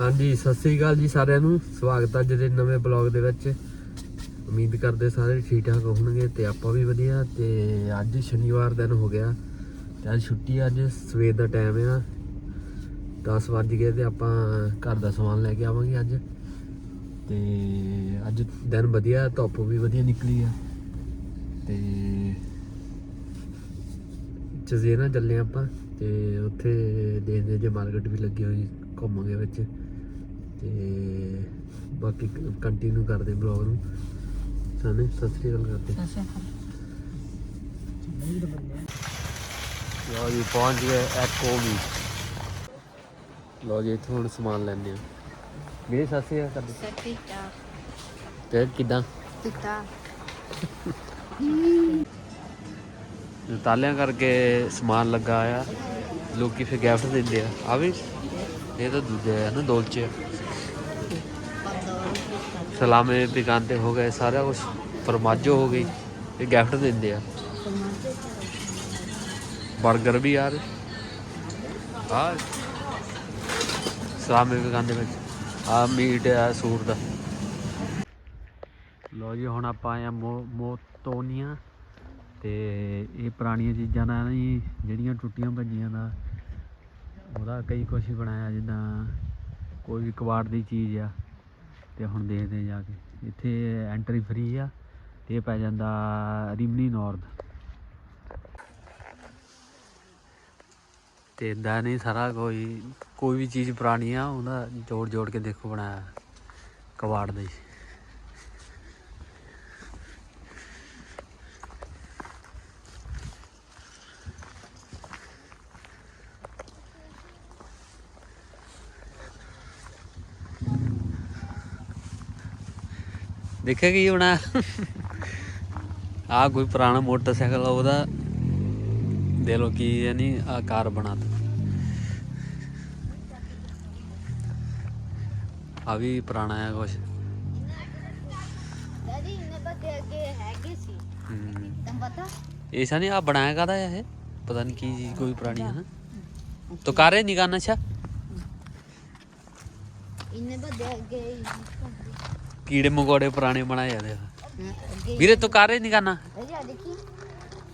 ਹਾਂਜੀ ਸਤਿ ਸ੍ਰੀ ਅਕਾਲ ਜੀ ਸਾਰਿਆਂ ਨੂੰ। ਸਵਾਗਤ ਹੈ ਅੱਜ ਦੇ ਨਵੇਂ ਬਲੌਗ ਦੇ ਵਿੱਚ। ਉਮੀਦ ਕਰਦੇ ਸਾਰੇ ਠੀਕ ਠਾਕ ਹੋਣਗੇ ਤੇ ਆਪਾਂ ਵੀ ਵਧੀਆ। ਤੇ ਅੱਜ ਸ਼ਨੀਵਾਰ ਦਿਨ ਹੋ ਗਿਆ। ਤੇ ਅੱਜ ਛੁੱਟੀ ਆ, ਅੱਜ ਸਵੇਰ ਦਾ ਟਾਈਮ ਆ। 10 ਵੱਜ ਗਏ ਤੇ ਆਪਾਂ ਘਰ ਦਾ ਸਮਾਨ ਲੈ ਕੇ ਆਵਾਂਗੇ ਅੱਜ। ਤੇ ਅੱਜ ਦਿਨ ਵਧੀਆ ਧੁੱਪ ਵੀ ਵਧੀਆ ਨਿਕਲੀ ਆ। ਤੇ ਚਜ਼ੇਰਾ ਚੱਲੇ ਆਪਾਂ ਤੇ ਉੱਥੇ ਦੇਖਦੇ ਜੇ ਮਾਰਕੀਟ ਵੀ ਲੱਗੀ ਹੋਈ ਘੁੰਮਾਂਗੇ ਵਿੱਚ। ਤੇ ਬਾਕੀ ਕੰਟੀਨਿਊ ਕਰਦੇ ਬਲੌਗ ਨੂੰ। ਸਾਨੇ ਸਤਿ ਸ੍ਰੀ ਅਕਾਲ ਕਰਦੇ। ਲੋ ਜੀ ਪਹੁੰਚ ਗਏ ਐਕੋ ਵੀ। ਲੋ ਜੀ ਇੱਥੋਂ ਹੁਣ ਸਮਾਨ ਲੈਣੇ ਆ ਮੇਰੇ ਸਤਿ ਸ੍ਰੀ ਅਕਾਲ ਕਰਦੇ। Sepita. ਤੇ ਕਿਦਾਂ? Pita. ਤਾਲਿਆਂ ਕਰਕੇ ਸਮਾਨ ਲੱਗਾ ਆ। ਲੋਕੀ ਫਿਰ ਗਿਫਟ ਦਿੰਦੇ ਆ। ਆ ਵੀ? ਇਹ ਤਾਂ ਦੂਜੇ ਆ ਨਾ ਦੋਲਚੇ ਸਲਾਮੇ ਪਿਕਾਂਤੇ ਹੋ ਗਏ, ਸਾਰਾ ਕੁਝ ਫਰਮਾਜੋ ਹੋ ਗਈ, ਇਹ ਗਿਫਟ ਦਿੰਦੇ ਆ। 버ਗਰ ਵੀ ਯਾਰ ਆ। ਸਲਾਮੇ ਪਿਕਾਂਤੇ ਵਿੱਚ। ਆ ਮੀਟ ਆ ਸੂਰ ਦਾ। ਲੋ ਜੀ, ਹੁਣ ਆਪਾਂ ਆਏ ਆ ਮੋ, ਮੋਤੋਨੀਆ। ਤੇ ਇਹ ਪੁਰਾਣੀਆਂ ਚੀਜ਼ਾਂ ਦਾ ਨਾ ਜੀ ਜਿਹੜੀਆਂ ਟੁੱਟੀਆਂ ਭੱਜੀਆਂ ਦਾ, ਉਹਦਾ ਕਈ ਕੁਛ ਬਣਾਇਆ, ਜਿੱਦਾਂ ਕੋਈ ਵੀ ਕਬਾੜ ਦੀ ਚੀਜ਼ ਆ। ਤੇ ਹੁਣ ਦੇਖਦੇ ਜਾ ਕੇ। ਇੱਥੇ ਐਂਟਰੀ ਫ੍ਰੀ ਆ ਤੇ ਇਹ ਪੈ ਜਾਂਦਾ ਰਿਮਨੀ ਨਾਰਥ ਤੇ ਇਦਾਂ ਨਹੀਂ ਸਾਰਾ ਕੋਈ ਕੋਈ ਵੀ ਚੀਜ਼ ਪੁਰਾਣੀ ਆ, ਉਹਦਾ ਜੋੜ ਜੋੜ ਕੇ ਦੇਖੋ ਬਣਾਇਆ। ਕਬਾੜ ਦੇ ਦੇਖਿਆ ਕੀ ਹੋਣਾ। ਆ ਕੋਈ ਪੁਰਾਣਾ ਮੋਟਰਸਾਈਕਲ ਉਹਦਾ ਦੇ ਲੋ ਕੀ ਯਾਨੀ ਆ ਕਾਰ ਬਣਾਤਾ ਆ ਵੀ ਪੁਰਾਣਾ ਹੈ ਕੁਛ। Daddy, ਇਹਨੇ ਬੱਤੇ ਅੱਗੇ ਹੈਗੇ ਸੀ। ਤੈਨੂੰ ਪਤਾ? ਇਹ ਸਾ ਨਹੀਂ ਆ ਬਣਾਇਆ ਕਾਦਾ ਇਹ? ਪਤਾ ਨਹੀਂ ਕੀ ਚੀਜ਼ ਕੋਈ ਪੁਰਾਣੀ ਹੈ ਤੋ ਕਾਰੇ ਨਿਕਾਨਾ ਅੱਛਾ ਇਹਨੇ ਬੱਤੇ ਅੱਗੇ ਕੀੜੇ ਮਕੌੜੇ ਪੁਰਾਣੇ ਬਣਾਏ ਆ ਦੇਖ। ਅੱਗੇ ਵੀਰੇ ਤੋ ਕਾਰੇ ਨਿਕਾਨਾ ਇਹ ਆ ਦੇਖੀ।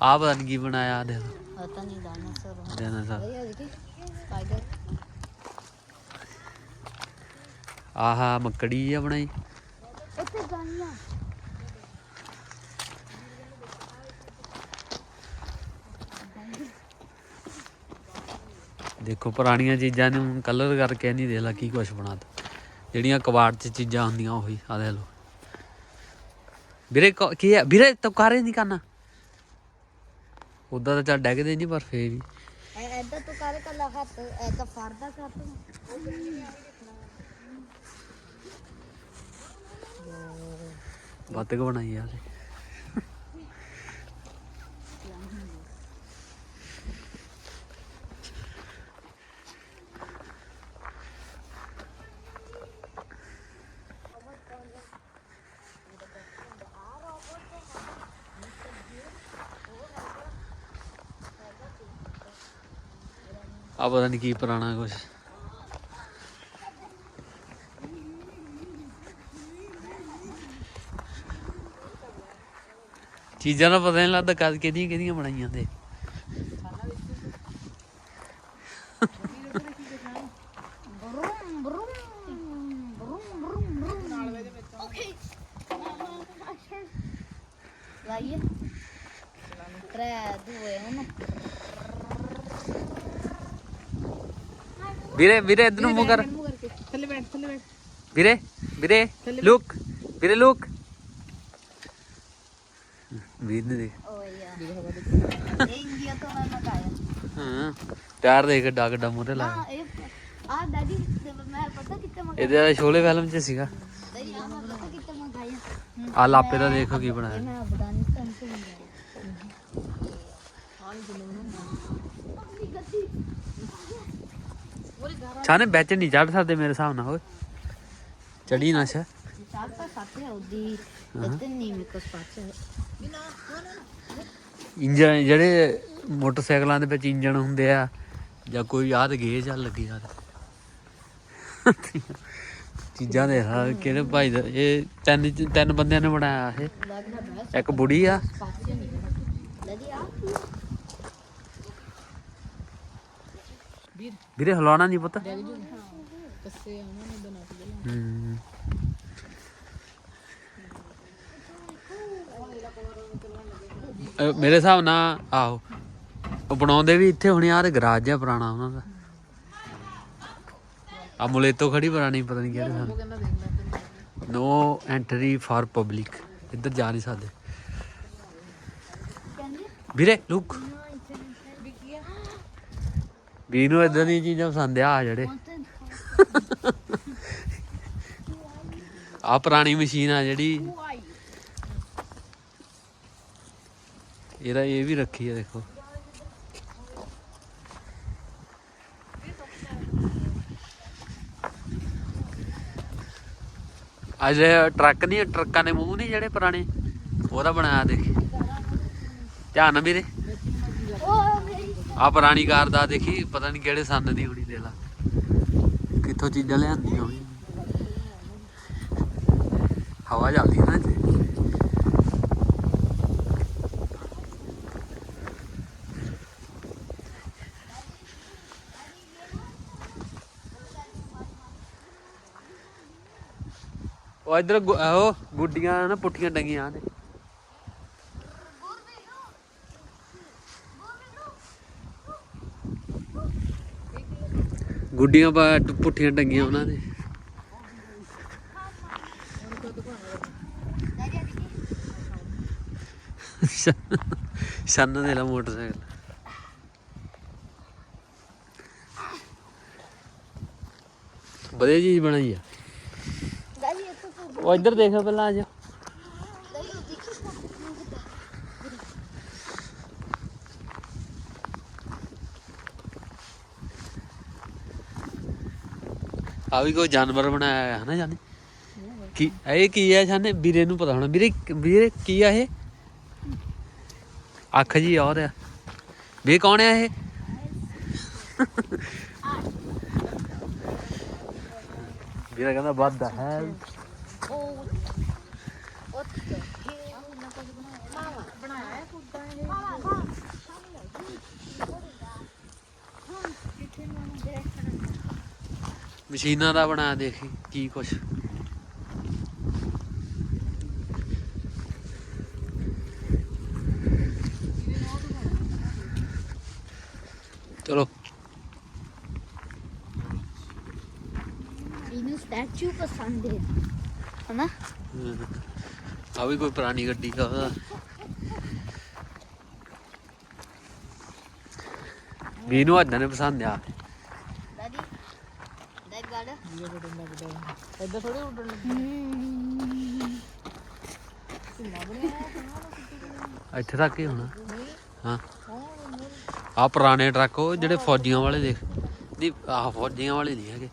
ਆ ਪਤਾ ਨਹੀਂ ਕੀ ਬਣਾਇਆ ਦੇਖ। ਪਤਾ ਨਹੀਂ ਡਾਇਨਾਸੌਰ ਦੇਣਾ ਸਾ ਇਹ ਆ ਦੇਖੀ। ਸਪਾਈਡਰ ਆਹਾ ਮੱਕੜੀ ਆ ਬਣਾਈ। ਉੱਥੇ ਗਾਨੀਆਂ ਦੇਖੋ ਪੁਰਾਣੀਆਂ ਚੀਜ਼ਾਂ ਨੂੰ ਕਲਰ ਕਰਕੇ ਨਹੀਂ ਦੇ ਲਾ ਕੀ ਕੁਛ ਬਣਾਤਾ ਜਿਹੜੀਆਂ ਕਬਾੜ 'ਚ ਚੀਜ਼ਾਂ ਹੁੰਦੀਆਂ ਉਹੀ ਆ ਦੇ ਲੋ ਵੀਰੇ ਕ- ਕੀ ਹੈ? ਵੀਰੇ ਤੋ ਕਾਰੇ ਨਹੀਂ ਕਰਨਾ। ਉਦਾਂ ਤਾਂ ਚੱਲ ਡੈਗਦੇ ਨਹੀਂ ਪਰ ਫੇਰ ਵੀ। ਐਦਾਂ ਤੂੰ ਕਰੇ ਕੱਲਾ ਹੱਥ ਐਦਾਂ ਫੜਦਾ ਕਰ ਤੂੰ। ਬੱਤਕ ਬਣਾਈ ਯਾਰ ਆ ਪਤਾ ਨਹੀਂ ਕੀ ਪੁਰਾਣਾ ਕੁਛ। ਚੀਜ਼ਾਂ ਦਾ ਪਤਾ ਨਹੀਂ ਲੱਗਦਾ ਕਦ ਕਿਹਦੀਆਂ ਕਿਹਦੀਆਂ ਬਣਾਈਆਂ ਤੇ। ਲਾਈਏ। 3 2 1 ਵੀਰੇ ਵੀਰੇ ਇਧਰ ਨੂੰ ਮੂੰਹ ਕਰ। ਥੱਲੇ ਬੈਠ ਥੱਲੇ ਬੈਠ। ਵੀਰੇ ਵੀਰੇ ਲੁੱਕ ਵੀਰੇ ਲੁੱਕ। ਵੀਰ ਨੇ ਦੇਖ। ਓ ਯਾਰ। ਇਹ ਇੰਡੀਆ ਤੋਂ ਮੈਂ ਮੰਗਾਇਆ ਹਾਂ ਟਾਇਰ ਦੇਖ ਕਿੱਡਾ ਕਿੱਡਾ ਮੂਰੇ ਲਾ। ਆ ਦਾਦੀ ਮੈਂ ਪਤਾ ਕਿੱਥੇ ਮੰਗਾਇਆ ਇਹਦੇ ਸ਼ੋਲੇ ਫਿਲਮ 'ਚ ਸੀਗਾ। ਆ ਮੈਂ ਪਤਾ ਕਿੱਥੇ ਮੰਗਾਇਆ ਆ? ਲਾਪੇ ਦਾ ਦੇਖੋ ਕੀ ਬਣਾਇਆ ਮੈਂ ਅਫਗਾਨਿਸਤਾਨ ਤੋਂ ਮੰਗਾਇਆ ਛਾਨੇ ਵਿੱਚ ਨਹੀਂ ਚੜ ਸਕਦੇ ਮੇਰੇ ਹਿਸਾਬ ਨਾਲ ਹੋਏ ਚੜੀ ਨਾ ਛਾ Salsa ਜਿਹੜੇ ਮੋਟਰਸਾਈਕਲਾਂ ਦੇ ਵਿੱਚ ਇੰਜਣ ਹੁੰਦੇ ਆ, ਜਾਂ ਕੋਈ ਆਹ ਗਏ ਚੱਲ ਲੱਗੀ ਆ ਚੀਜ਼ਾਂ ਦੇ ਆ ਕਿਹੜੇ ਭਾਈ ਦਾ, ਇਹ ਤਿੰਨ ਤਿੰਨ ਬੰਦਿਆਂ ਨੇ ਬਣਾਇਆ ਇਹ। ਇੱਕ ਬੁੜੀ ਆ ਪਾਸੇ ਨਹੀਂ ਲੱਗੀ ਆ ਵੀਰੇ। ਹਲਾਉਣਾ ਨਹੀਂ ਪਤਾ? ਕੱਸੇ ਉਹਨਾਂ ਨੇ ਬਣਾ ਕੇ ਹੂੰ ਅਹ ਮੇਰੇ ਹਿਸਾਬ ਨਾਲ ਆਹੋ। ਉਹ ਬਣਾਉਂਦੇ ਵੀ ਇੱਥੇ ਹੁਣੇ ਯਾਰ ਗਰਾਜ ਜਿਹਾ ਪੁਰਾਣਾ ਉਹਨਾਂ ਦਾ। ਆ ਮੁਲੇਤੋ ਖੜੀ ਪੁਰਾਣੀ ਪਤਾ ਨਹੀਂ ਕਿਹੜੇ ਸਾਲ ਕਹਿੰਦਾ ਦੇਖਦਾ ਨੋ ਐਂਟਰੀ ਫਾਰ ਪਬਲਿਕ ਇੱਧਰ ਜਾ ਨਹੀਂ ਸਕਦੇ। ਵੀਰੇ ਲੁੱਕ ਵੀ ਨੂੰ ਇਦਾਂ ਦੀਆਂ ਚੀਜ਼ਾਂ ਪਸੰਦ ਆ ਆਹ ਜਿਹੜੇ। ਆ ਪੁਰਾਣੀ ਮਸ਼ੀਨ ਆ ਜਿਹੜੀ। ਇਹਦਾ ਇਹ ਵੀ ਰੱਖੀ ਆ, ਦੇਖੋ। ਅੱਜ ਟਰੱਕ ਨਹੀਂ ਟਰੱਕਾਂ ਦੇ ਮੂੰਹ ਨਹੀਂ ਜਿਹੜੇ ਪੁਰਾਣੇ? ਉਹਦਾ ਬਣਾਇਆ, ਦੇਖ। ਧਿਆਨ ਨਾਲ ਵੀਰੇ। ਆ ਪੁਰਾਣੀ ਕਾਰ ਦਾ ਦੇਖੀ, ਪਤਾ ਨਹੀਂ ਕਿਹੜੇ ਸੰਨ ਦੀ ਹੋਣੀ ਦੇ ਲਾ। ਕਿੱਥੋਂ ਚੀਜ਼ਾਂ ਲਿਆਂਦੀਆਂ ਹੋਣੀ ਹਵਾ ਚੱਲਦੀ ਨਾ ਇੱਥੇ। ਉਹ ਇਧਰ ਉਹ ਗੁੱਡੀਆਂ ਨਾ ਪੁੱਠੀਆਂ ਟੰਗੀਆਂ ਨੇ। ਗੁੱਡੀਆਂ ਪਾ ਪੁੱਠੀਆਂ ਟੰਗੀਆਂ ਉਹਨਾਂ ਦੇ। ਸ਼ਨ ਦੇ ਲਾ ਮੋਟਰਸਾਈਕਲ। ਵਧੀਆ ਚੀਜ਼ ਬਣਾਈ ਆ। ਉਹ ਇੱਧਰ ਦੇਖੋ ਪਹਿਲਾਂ ਆ ਜਾ ਆ ਵੀ ਕੋਈ ਜਾਨਵਰ ਬਣਾਇਆ ਹੈ ਨਾ ਜਾਨੇ? ਕੀ, ਇਹ ਕੀ ਹੈ ਜਾਨੇ? ਵੀਰੇ ਨੂੰ ਪਤਾ ਹੋਣਾ। ਵੀਰੇ ਵੀਰੇ ਕੀ ਆ ਇਹ? ਅੱਖ ਜੀ ਆ। ਉਹਦੇ ਵੀ ਕੌਣ ਆ ਇਹ? ਵੀਰਾ ਕਹਿੰਦਾ ਵੱਧ ਹੈ। ਮਸ਼ੀਨਾਂ ਦਾ ਬਣਾ ਦੇਖੀ ਕੀ ਕੁਛ। ਚਲੋ। ਇਹਨੂੰ ਸਟੈਚੂ ਪਸੰਦ ਹੈ। ਹਨਾ? ਆ ਵੀ ਕੋਈ ਪੁਰਾਣੀ ਗੱਡੀ ਦਾ ਉਹਦਾ ਵੀ ਨੂੰ ਅੱਦਾਂ ਨੇ ਪਸੰਦ ਆ ਦਾਦੀ ਦਾਦੀ ਗਾੜਾ ਇੱਦਾਂ ਥੋੜੀ ਉੱਡਣ ਇੱਥੇ ਤੱਕ ਹੀ ਹੋਣਾ ਹਾਂ ਆ ਪੁਰਾਣੇ ਟਰੱਕ ਉਹ ਜਿਹੜੇ ਫੌਜੀਆਂ ਵਾਲੇ ਦੇਖ ਨਹੀਂ ਆਹ ਫੌਜੀਆਂ ਵਾਲੇ ਨਹੀਂ ਹੈਗੇ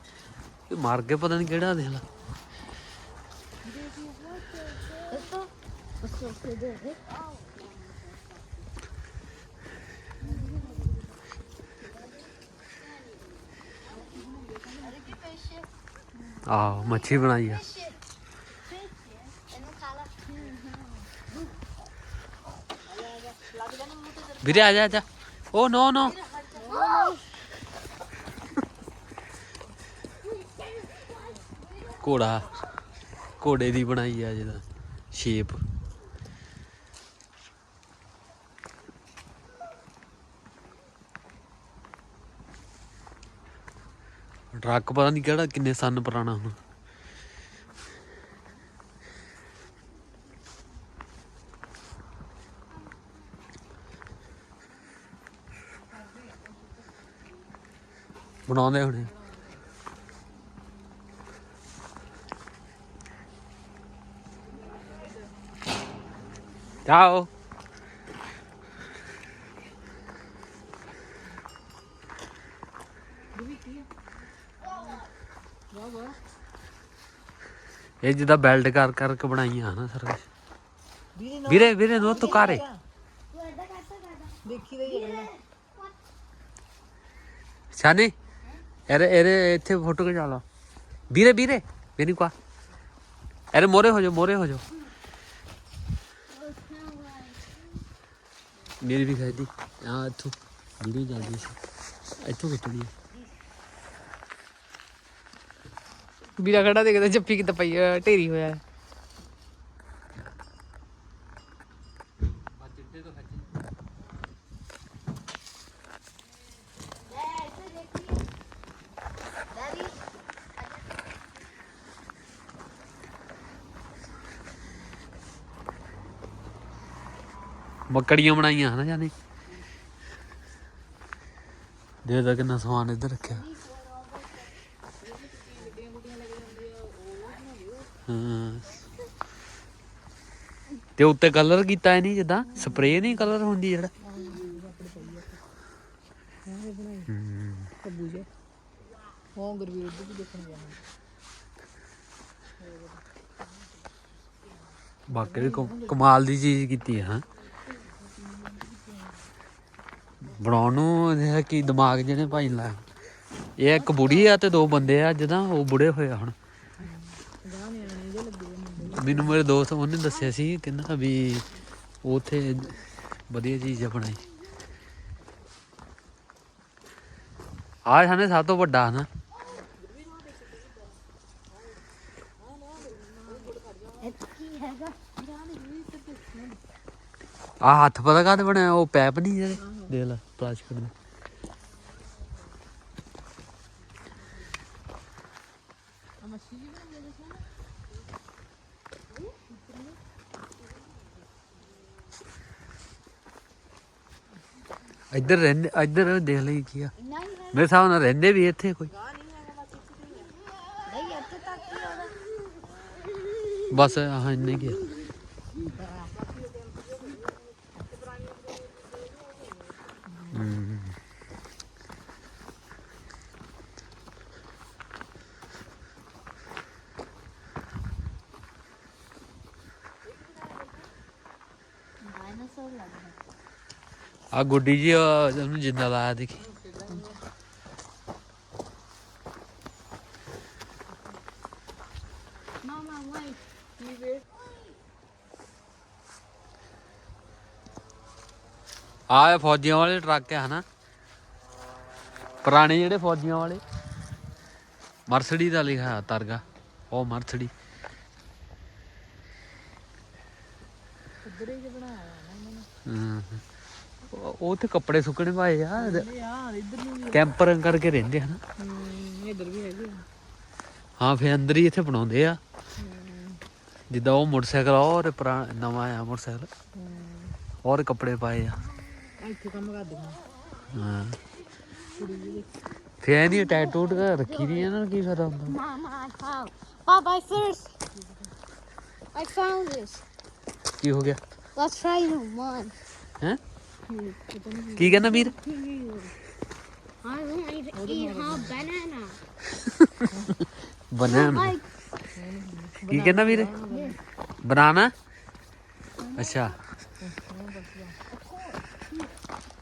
ਇਹ ਮਰ ਗਏ ਪਤਾ ਨਹੀਂ ਕਿਹੜਾ ਦੇਖ ਲਾ ਦੱਸੋ ਦੱਸੋ ਤੇ ਦੇ ਦੇ ਆਹ, ਮੱਛੀ ਬਣਾਈ ਆ। ਇਹਨੂੰ ਖਾ ਲਾ ਵੀਰੇ, ਆ ਜਾ ਆ ਜਾ। ਓ, ਨੋ ਨੋ। ਘੋੜਾ, ਘੋੜੇ ਦੀ ਬਣਾਈ ਆ ਜਿਹਦਾ ਸ਼ੇਪ। ਟਰੱਕ ਪਤਾ ਨਹੀਂ ਕਿਹੜਾ ਕਿੰਨੇ ਸੰਨ ਪੁਰਾਣਾ ਹੁਣ ਬਣਾਉਂਦੇ ਹੁਣੇ Ciao. ਇਹ ਜਿੱਦਾਂ ਬੈਲਟ ਕਰ ਕਰਕੇ ਬਣਾਈਆਂ ਨਾ ਸਰ ਵੀਰੇ ਵੀਰੇ ਵੀਰੇ ਨੋ ਤੁਕਾਰੇ ਦੇਖੀ ਦਾ ਹੀ ਹੈ ਸ਼ਾਨੀ ਇਹਦੇ ਇਹਦੇ ਇੱਥੇ ਫੋਟੋ ਖਿਚਾ ਲਾ। ਵੀਰੇ ਵੀਰੇ ਮੈਨੂੰ ਕਾ ਅਰੇ ਮੋਰੇ ਹੋ ਜਾ ਮੋਰੇ ਹੋ ਜਾ ਮੇਰੀ ਵੀ ਖਾਦੀ ਆ ਇੱਥੋਂ ਵੀਡੀਓ ਜਾਂਦੀ ਸੀ। ਇੱਥੋਂ ਖਿੱਚਣੀ ਆ। ਵੀਰਾ ਖੜਾ ਦੇਖਦਾ ਜੱਫੀ ਕਿਤੇ ਪਈ ਆ, ਢੇਰੀ ਹੋਇਆ। ਮੱਕੜੀਆਂ ਬਣਾਈਆਂ ਹਨਾ ਜਾਨੇ। ਦੇ ਦਾ ਕਿੰਨਾ ਸਮਾਨ ਇੱਧਰ ਰੱਖਿਆ। ਹਾਂ। ਤੇ ਉੱਤੇ ਕਲਰ ਕੀਤਾ ਨਹੀਂ ਜਿੱਦਾਂ? ਸਪਰੇਅ ਨਹੀਂ ਕਲਰ ਹੁੰਦੀ ਜਿਹੜਾ? ਕੱਬੂ ਜੇ ਹਾਂ। ਗੁਰਵੀਰ ਉੱਧਰ ਵੀ ਦੇਖਣ ਗਿਆ ਬਾਕੀ ਕਮ- ਕਮਾਲ ਦੀ ਚੀਜ਼ ਕੀਤੀ ਹੈ, ਹਾਂ। ਬਣਾਉਣ ਨੂੰ ਇਹ ਹੈ ਦਿਮਾਗ ਜਿਹੜੇ ਭਾਈ ਲਾ ਇਹ ਇੱਕ ਬੁੜੀ ਆ ਤੇ ਦੋ ਬੰਦੇ ਆ, ਜਦਾਂ ਉਹ ਬੁੜੇ ਹੋਏ ਆ ਹੁਣ। ਮੈਨੂੰ ਮੇਰੇ ਦੋਸਤ ਉਹਨੇ ਦੱਸਿਆ ਸੀ, ਕਹਿੰਦਾ ਵੀ ਉਥੇ ਵਧੀਆ ਚੀਜ਼ ਆ ਬਣਾਈ। ਆ ਸਾਨੇ ਸਭ ਤੋਂ ਵੱਡਾ ਨਾ ਆ ਹੱਥ ਪਤਾ ਕਾਹਦੇ ਬਣਿਆ, ਉਹ ਪੈਪ ਨਹੀਂ ਜਿਹੜੇ, ਦੇਖ ਲੈ, ਪਲਾਸਟਿਕ ਦੇ। ਇੱਧਰ ਰਹਿੰਦੇ, ਇੱਧਰ ਦੇਖ ਲਈ ਕੀ ਆ। ਮੇਰੇ ਹਿਸਾਬ ਨਾਲ ਰਹਿੰਦੇ ਵੀ ਇੱਥੇ ਕੋਈ। ਬਸ ਆਹ ਇੰਨੇ ਕੀ ਆ ਹਮ। ਡਾਇਨਾਸੌਰ ਲੱਗਦਾ ਆ ਗੁੱਡੀ ਜੀ ਉਹ ਉਹਨੂੰ ਜਿੰਦਾ ਲਾਇਆ ਦੇਖੀ। ਆ ਫੌਜੀਆਂ ਵਾਲੇ ਟਰੱਕ ਆ ਹਨਾ? ਪੁਰਾਣੇ ਜਿਹੜੇ ਫੌਜੀਆਂ ਵਾਲੇ। ਮਰਸਡੀ ਦਾ ਲਿਖਿਆ ਤਰਗਾ ਉਹ ਮਰਸਡੀ। ਉਧਰ ਹੀ ਬਣਾਇਆ ਹਮ। ਉਹ ਤੇ ਕੱਪੜੇ ਸੁੱਕਣੇ ਪਾਏ ਆ। ਯਾਰ ਇੱਧਰ ਨੂੰ ਕੈਂਪਰ ਕਰਕੇ ਰਹਿੰਦੇ ਹਨਾ ਹਮ, ਇੱਧਰ ਵੀ ਹੈਗੇ ਆ। ਹਾਂ ਫੇ ਅੰਦਰ ਹੀ ਇੱਥੇ ਬਣਾਉਂਦੇ ਆ। ਜਿੱਦਾਂ ਉਹ ਮੋਟਰਸਾਈਕਲ ਆ ਔਰ ਪੁਰਾਣਾ ਨਵਾਂ ਆ ਮੋਟਰਸਾਈਕਲ। ਔਰ ਕੱਪੜੇ ਪਾਏ ਆ। ਆ ਇੱਥੇ ਕੰਮ ਕਰਦੇ ਹਾਂ। ਹਾਂ ਫੇ ਨਹੀਂ ਟੈਟੂ ਰੱਖੀ ਦੀ ਇਹਨਾਂ ਨੂੰ ਕੀ ਫਾਇਦਾ ਹੁੰਦਾ। Mama, I found. Papa, I first. I found this. ਕੀ ਹੋ ਗਿਆ? Let's try one. ਹੈ? ਕੀ ਕਹਿੰਦਾ ਵੀਰ I want to eat a banana. Banana Like ਕੀ ਕਹਿੰਦਾ ਵੀਰੇ ਬਨਾਨਾ ਅੱਛਾ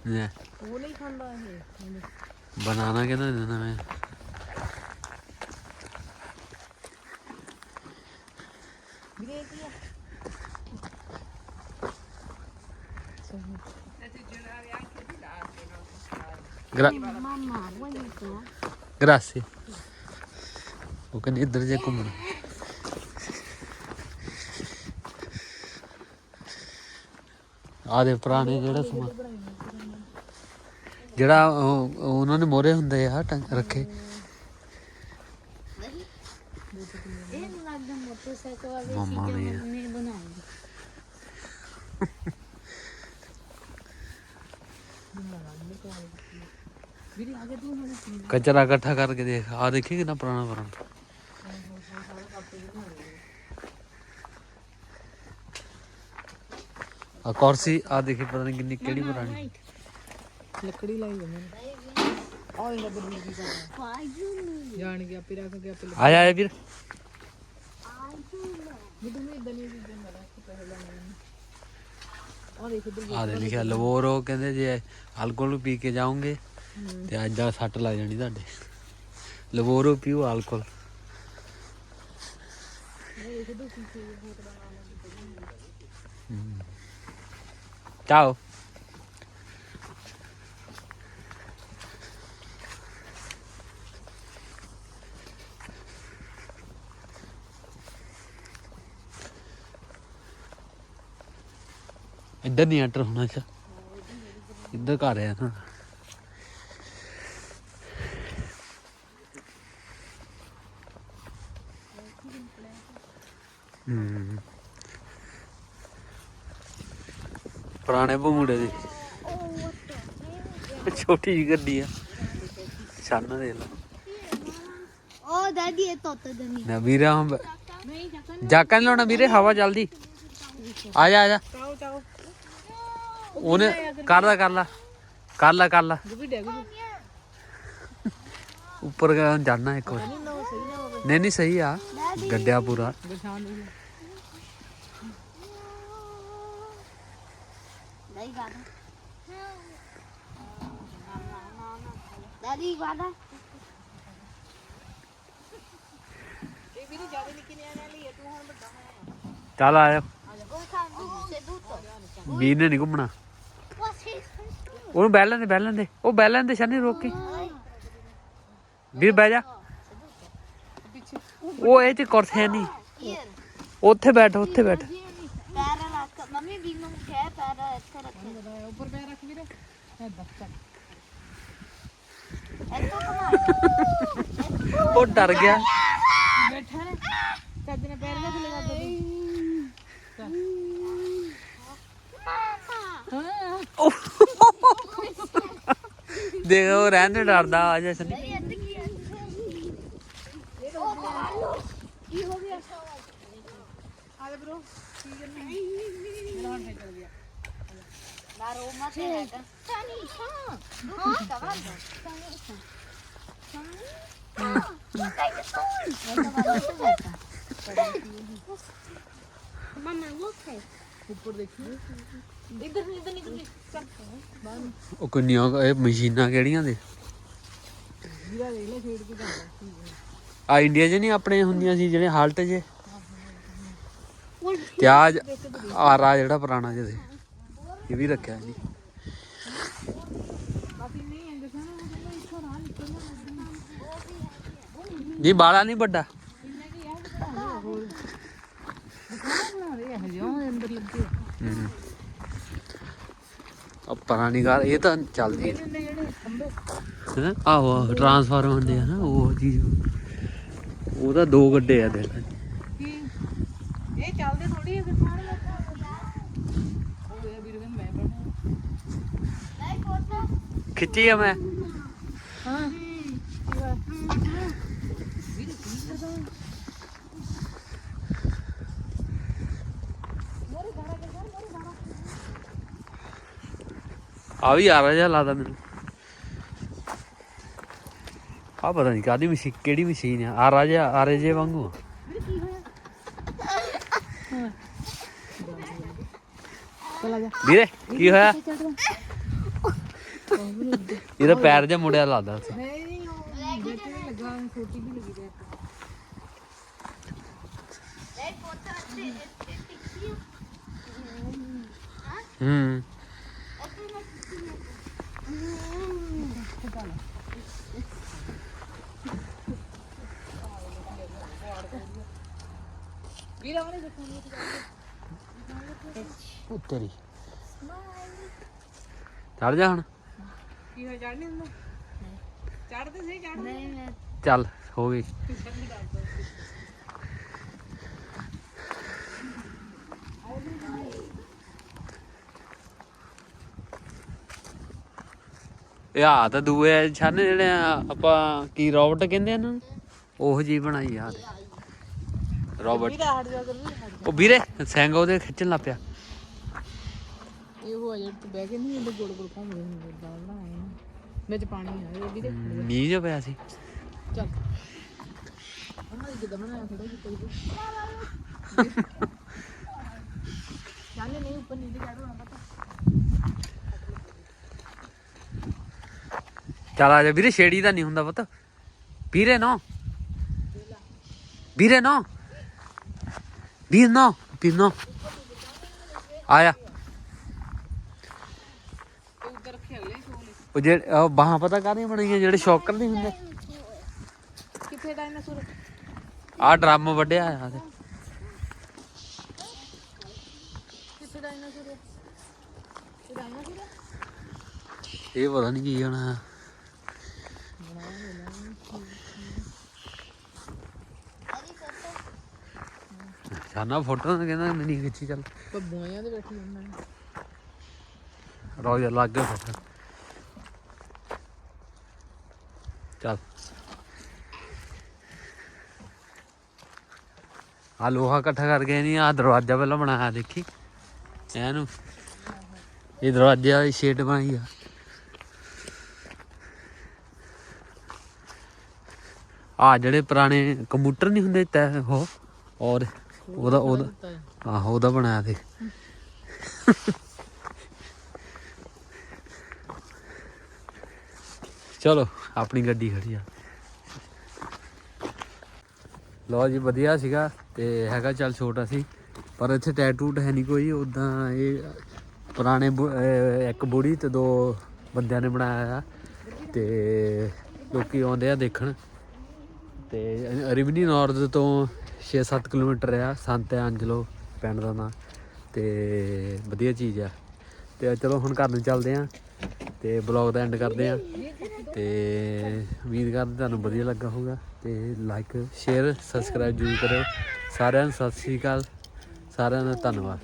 ਨੇ ਉਹ ਨਹੀਂ ਖਾਂਦਾ ਇਹ ਬਨਾਨਾ ਕਹਿੰਦਾ ਦੇਣਾ ਮੈਂ ਵੀਰੇ ਕੀ ਆ ਉਹ ਕਹਿੰਦੇ ਇੱਧਰ ਜੇ ਘੁੰਮਣਾ ਆ ਦੇ ਪੁਰਾਣੇ ਜਿਹੜਾ ਸਮਾਨ ਜਿਹੜਾ ਉਹਨਾਂ ਨੇ ਮੋਰੇ ਹੁੰਦੇ ਆ ਰੱਖੇ ਇਹ ਨਹੀਂ ਲੱਗਦਾ ਮੋਟਰਸਾਈਕਲ ਵਾਲੇ Mamma ਚੀਜ਼ਾਂ mia. ਮੰਮੀ ਨੇ ਬਣਾਈ ਵੀਰੇ ਆ ਗਿਆ ਤੂੰ ਹੁਣ ਕਚਰਾ ਇਕੱਠਾ ਕਰਕੇ ਦੇਖ ਆ ਦੇਖੀ ਕਿੰਨਾ ਪੁਰਾਣਾ ਪੁਰਾਣਾ ਆ ਕੁਰਸੀ ਆ ਦੇਖੀ ਪਤਾ ਨਹੀਂ ਕਿੰਨੀ ਕਿਹੜੀ ਪੁਰਾਣੀ। ਲੱਕੜੀ ਲਾਈ ਜਾਂਦੇ ਨੇ ਆ ਇਹਨਾਂ ਦਾ ਵੀਰ ਕੀ ਕਰਦਾ? ਜਾਣ ਕੇ ਆਪੇ ਰੱਖ ਕੇ ਆਪੇ ਆਇਆ ਆਇਆ ਵੀਰ। ਆ ਦੇਖ ਆ ਦੇ ਲਿਖਿਆ ਲਵੋਰੋ ਕਹਿੰਦੇ ਜੇ ਅਲਕੋਹਲ ਪੀ ਕੇ ਜਾਓਗੇ ਤੇ ਅੱਜ ਆ ਸੱਟ ਲੱਗ ਜਾਣੀ ਤੁਹਾਡੇ। ਲਵੋਰੋ ਪੀਓ ਅਲਕੋਹਲ ਚਾਓ ਇੱਧਰ ਨਹੀਂ ਐਂਟਰ ਹੋਣਾ ਇਸ ਇੱਧਰ ਘਰ ਆ ਨਾ ਹੂੰ। ਪੁਰਾਣੇ ਬਮੂੜੇ ਦੀ। ਛੋਟੀ ਜਿਹੀ ਗੱਡੀ ਆ। ਛਾਨਾ ਦੇ ਲਾ। Oh, daddy, ito, ito, dami. ਨਾ ਵੀਰਾ ਹਮ ਜਾਕਾਂ ਲਾਉਣਾ ਵੀਰੇ ਹਵਾ ਚੱਲਦੀ। ਆ ਜਾ ਆ ਜਾ। ਉਹਨੇ ਕਰ ਲਾ ਕਰ ਲਾ। ਕਰ ਲਾ ਕਰ ਲਾ। ਉੱਪਰ ਜਾਣਾ ਇੱਕ ਵਾਰ। ਉਹ ਨਹੀਂ ਨਹੀਂ ਸਹੀ ਆ। ਗੱਡਿਆ ਪੂਰਾ ਦੇ guarda. ਇਹ ਵੀ ਜ਼ਿਆਦਾ ਨਿੱਕੇ ਨਿਆਣਿਆਂ ਲਈ ਹੈ, ਤੂੰ ਹੁਣ ਵੱਡਾ ਹੋਇਆ ਚੱਲ ਆ ਜਾ cambio, seduto. ਵੀਰ ਨੇ ਨਹੀਂ ਘੁੰਮਣਾ। ਉਹਨੂੰ ਬਹਿ ਲੈਂਦੇ ਬਹਿ ਲੈਂਦੇ ਉਹ ਬਹਿ ਲੈਂਦੇ ਸ਼ਾਨੀ ਰੋਕ ਕੇ। ਵੀਰ ਬਹਿ ਜਾ। ਉਹ ਇਹ ਤੇ ਕੁਰਸੀ ਨਹੀਂ। ਉੱਥੇ ਬੈਠ ਉੱਥੇ ਬੈਠ। Pera ਰੱਖ ਮੰਮੀ ਵੀ ਨੂੰ ਕਹਿ ਪੈਰਾ ਇੱਥੇ ਰੱਖੇ ਉੱਪਰ ਪੈਰ ਰੱਖ ਵੀਰੇ ਐਦਾਂ ਚੱਲ ਇੱਥੋਂ ਕਮਾ ਉਹ ਡਰ ਗਿਆ। ਬੈਠਾ ਨੇ ਚੱਜ ਨੇ ਪੈਰ ਨਾ ਥੱਲੇ ਕਰ ਦੇ ਹਾਂ ਦੇਖ ਰਹਿਣ ਦੇ ਡਰਦਾ ਆ ਜਾ ਸ਼ਨੀ ਇੱਥੇ ਕੀ ਹੈ ਕੀ ਹੋ ਗਿਆ ਆ ਲੈ ਬ్రో ਕੀ ਕਰਨਾ ਮੇਰਾ ਹੱਥ ਚੱਲ ਗਿਆ La Roma te ਹੈਗਾ Sani, ਹਾਂ ਹਾਂ cavallo Sani, Sani. Dai che sono. Mamma, look at ਉੱਪਰ ਦੇਖੀ ਇੱਧਰ ਨਹੀਂ ਇੱਧਰ ਨਹੀਂ ਇੱਧਰ ਨਹੀਂ ਚੱਲ ਬਾਹਰ ਨੂੰ। ਉਹ ਕਿੰਨੀਆਂ ਇਹ ਮਸ਼ੀਨਾਂ ਕਿਹੜੀਆਂ ਦੇ? ਵੀਰਾ ਆ ਇੰਡੀਆ 'ਚ ਨਹੀਂ ਆਪਣੇ ਹੁੰਦੀਆਂ ਸੀ ਜਿਹੜੇ ਹਾਲਟ ਚ? ਤੇ ਆ ਆ ਜਿਹੜਾ ਪੁਰਾਣਾ ਜਿਹਦੇ ਇਹ ਵੀ ਰੱਖਿਆ ਜੀ। ਬਾਕੀ ਨਹੀਂ ਜੀ, ਬਾਲਾ ਨਹੀਂ ਵੱਡਾ? ਇੰਨਾ ਕੀ ਹੈ ਪੁਰਾਣੀ ਕਾਰ ਇਹ ਤਾਂ ਚੱਲਦੀ ਹੈ? ਆਹੋ ਟਰਾਂਸਫਾਰਮਰ ਹੁੰਦੇ ਆ ਨਾ, ਉਹ ਚੀਜ਼। ਉਹਦਾ ਦੋ ਗੱਡੇ ਆ ਦੇਖ ਇਹ ਚੱਲਦੇ ਥੋੜੀ ਹੈ ਕਿਸਾਨ ਉਹ ਇਹ ਵੀਰ ਕਹਿੰਦਾ ਮੈਂ ਪੜਨਾ. ਖਿੱਚੀ ਆ ਮੈਂ। ਹਾਂ। ਵੀਰ ਕੀ ਕਰਦਾ ਆ ਵੀ ਆ ਰਿਹਾ ਲੱਗਦਾ ਮੈਨੂੰ। ਆ ਪਤਾ ਨਹੀਂ ਕਾਦੀ ਮਸ਼ੀਨ ਕਿਹੜੀ ਮਸ਼ੀਨ ਆ। ਆ ਰਾਜਾ ਆ ਰਹੇ ਜੇ ਵਾਂਗੂ ਆ। ਵੀਰ ਕੀ ਹੋਇਆ ਹਾਂ ਚਲਾ ਜਾ ਵੀਰੇ ਕੀ ਹੋਇਆ? ਇਹਦਾ ਪੈਰ ਜਿਹਾ ਮੁੜਿਆ ਲੱਗਦਾ ਨਹੀਂ ਉਹ ਲੱਗਾ ਛੋਟੀ ਵੀ ਲੱਗੀ ਹੂੰ। ਵੀਰ ਆਉਣੇ ਦੇਖੋ ਉਹ ਤੇਰੀ ਚੜ ਜਾ ਹੁਣ। ਕੀ ਹੋਇਆ ਚੜ ਨਹੀਂ ਹੁੰਦਾ ਚੜਦੇ ਸਹੀ ਚੜਦੇ me- ਚੱਲ ਹੋ ਗਈ। ਇਹ ਆ ਤਾਂ ਦੂਏ ਛੰਨ ਜਿਹੜੇ ਆ ਆਪਾਂ ਕੀ ਰੋਬਟ ਕਹਿੰਦੇ ਆ ਇਹਨਾਂ ਨੂੰ? ਉਹ ਜੀ ਬਣਾਈ ਯਾਰ ਰੋਬਟ। ਉਹ ਵੀਰੇ ਸਿੰਘ ਉਹਦੇ ਖਿੱਚਣ ਲੱਗ ਪਿਆ। ਇਹ ਉਹ ਅਜੇ ਤੇ ਬਹਿ ਕੇ ਨਹੀਂ ਇਹਦੇ ਗੋਲ ਗੋਲ ਘੁੰਮਦੇ ਹੁੰਦੇ ਦਾ ਬਣਾਏ ਨਾ ਵਿੱਚ ਪਾਣੀ ਆ ਇਹ ਵੀਰੇ ਮੀਂਹ ਜਿਹਾ ਪਿਆ ਸੀ। ਚੱਲ। ਉਹਨਾਂ ਦੀ ਕਿਦਾਂ ਬਣਾਇਆ ਥੋੜਾ ਜਿਹਾ ਕੋਈ ਚੱਲ ਨਹੀਂ ਉੱਪਰ ਨਹੀਂ ਚੜ੍ਹੋ ਨਾ ਪਤਾ ਚੱਲ ਆ ਜਾ ਵੀਰੇ ਛੇੜੀ ਦਾ ਨਹੀਂ ਹੁੰਦਾ ਪੁੱਤ। ਵੀਰੇ ਨੋ। ਵੀਰੇ ਨੋ। Pino, Pino. ਆਇਆ ਤੇ ਉੱਧਰ ਰੱਖੇ ਅਗਲੇ ਸੋਲੇ ਉਹ ਜਿਹੜੇ ਉਹ ਬਾਹਾਂ ਪਤਾ ਕਾਹਦੀਆਂ ਬਣੀਆਂ ਜਿਹੜੇ ਸ਼ੌਕਰ ਨਹੀਂ ਹੁੰਦੇ? ਕਿੱਥੇ ਡਾਇਨਾਸੌਰ ਆਹ ਡਰਮ ਵੱਡਿਆ ਆ ਤੇ ਕਿੱਥੇ ਡਾਇਨਾਸੌਰ ਇਹ ਡਾਇਨਾਸੌਰ ਇਹ ਪਤਾ ਨਹੀਂ ਕੀ ਹੋਣਾ। ਜਾਨਾ ਫੋਟੋ ਕਹਿੰਦਾ ਮੈਂ ਨਹੀਂ ਖਿੱਚੀ ਚੱਲ। ਬੱਬੂਆਂ ਦੇ ਬੈਠੀ ਉਹਨਾਂ ਨੇ ਰੋਜ਼ ਲੱਗ ਗਿਆ ਫੋਟੋ। ਚੱਲ। ਆ ਲੋਹਾ ਇਕੱਠਾ ਕਰਕੇ ਨਹੀਂ ਆ ਦਰਵਾਜ਼ਾ ਪਹਿਲਾਂ ਬਣਾਇਆ ਦੇਖੀ? ਇਹਨੂੰ। ਇਹ ਦਰਵਾਜ਼ੇ ਵਾਲੀ ਸ਼ੇਡ ਬਣਾਈ ਆ। ਆ ਜਿਹੜੇ ਪੁਰਾਣੇ ਕੰਪਿਊਟਰ ਨਹੀਂ ਹੁੰਦੇ ਤੈ ਉਹ ਔਰ ਉਹਦਾ ਉਹਦਾ। ਆਹੋ ਉਹਦਾ ਬਣਾਇਆ ਤੇ ਚਲੋ, ਆਪਣੀ ਗੱਡੀ ਖੜੀ ਆ। ਲੋ ਜੀ, ਵਧੀਆ ਸੀਗਾ ਤੇ ਹੈਗਾ ਚੱਲ ਛੋਟਾ ਸੀ ਪਰ ਇੱਥੇ ਟੈਟੂਟ ਹੈ ਨਹੀਂ ਕੋਈ ਉਦਾਂ ਇਹ ਪੁਰਾਣੇ ਬੁ- ਇੱਕ ਬੁੜੀ ਤੇ ਦੋ ਬੰਦਿਆਂ ਨੇ ਬਣਾਇਆ ਆ। ਤੇ ਲੋਕੀ ਆਉਂਦੇ ਆ ਦੇਖਣ। ਤੇ ਰਿਵਨੀ ਨਾਰਥ ਤੋਂ 6-7 ਕਿਲੋਮੀਟਰ ਆ, ਸੰਤ ਅੰਜਲੋ ਪਿੰਡ ਦਾ ਨਾਂ। ਤੇ ਵਧੀਆ ਚੀਜ਼ ਆ। ਤੇ ਚਲੋ ਹੁਣ ਘਰ ਨੂੰ ਚੱਲਦੇ ਆ ਤੇ ਬਲੌਗ ਦਾ ਐਂਡ ਕਰਦੇ ਆ। ਤੇ ਉਮੀਦ ਕਰਦੇ ਤੁਹਾਨੂੰ ਵਧੀਆ ਲੱਗਾ ਹੋਊਗਾ ਤੇ ਲਾਈਕ ਸ਼ੇਅਰ ਸਬਸਕ੍ਰਾਈਬ ਜ਼ਰੂਰ ਕਰਿਓ। ਸਾਰਿਆਂ ਨੂੰ ਸਤਿ ਸ੍ਰੀ ਅਕਾਲ। ਸਾਰਿਆਂ ਦਾ ਧੰਨਵਾਦ।